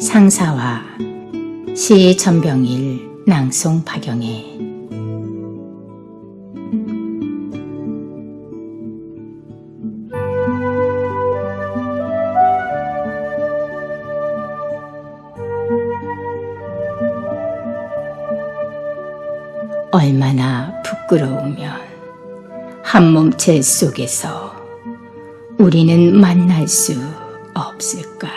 상사와 시전병일 낭송 파경에 얼마나 부끄러우면 한 몸체 속에서 우리는 만날 수 없을까?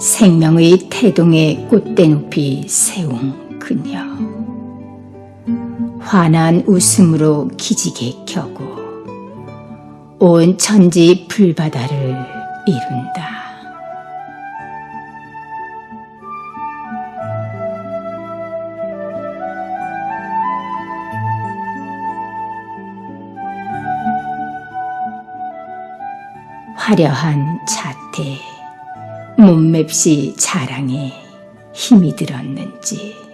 생명의 태동에 꽃대 높이 세운 그녀. 환한 웃음으로 기지개 켜고 온 천지 풀바다를 이룬다. 화려한 자태, 몸맵시 자랑에 힘이 들었는지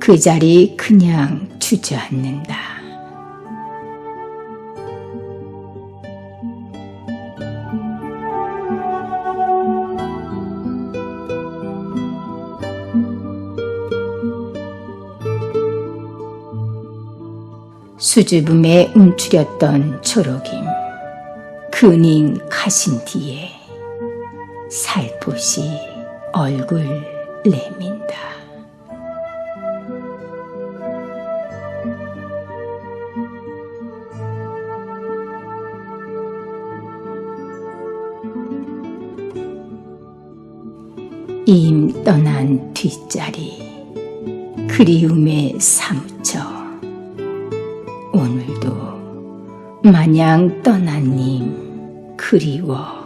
그 자리 그냥 주저앉는다. 수줍음에 움츠렸던 초록임 근인 가신 뒤에 살포시 얼굴 내민다. 임 떠난 뒷자리 그리움에 사무쳐 오늘도 마냥 떠난 님 그리워한다.